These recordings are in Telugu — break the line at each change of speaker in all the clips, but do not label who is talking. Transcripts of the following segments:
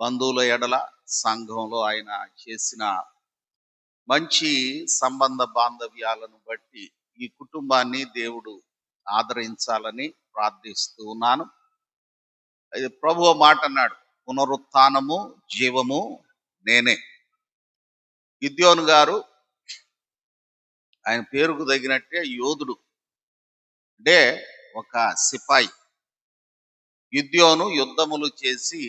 బంధువుల ఎడల సంఘంలో ఆయన చేసిన మంచి సంబంధ బాంధవ్యాలను బట్టి ఈ కుటుంబాన్ని దేవుడు ఆదరించాలని ప్రార్థిస్తూ ఉన్నాను. అది ప్రభు మాట అన్నాడు పునరుత్నము జీవము నేనే. గిద్యోను గారు ఆయన పేరుకు తగినట్టే యోధుడు అంటే ఒక సిపాయి. గిద్యోను యుద్ధములు చేసి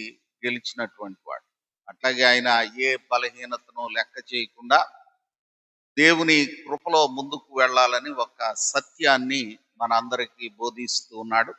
గెలిచినటువంటి వాడు. అట్లాగే ఆయన ఏ బలహీనతను లెక్క చేయకుండా దేవుని కృపలో ముందుకు వెళ్ళాలని ఒక సత్యాన్ని మనందరికీ బోధిస్తూ ఉన్నాడు.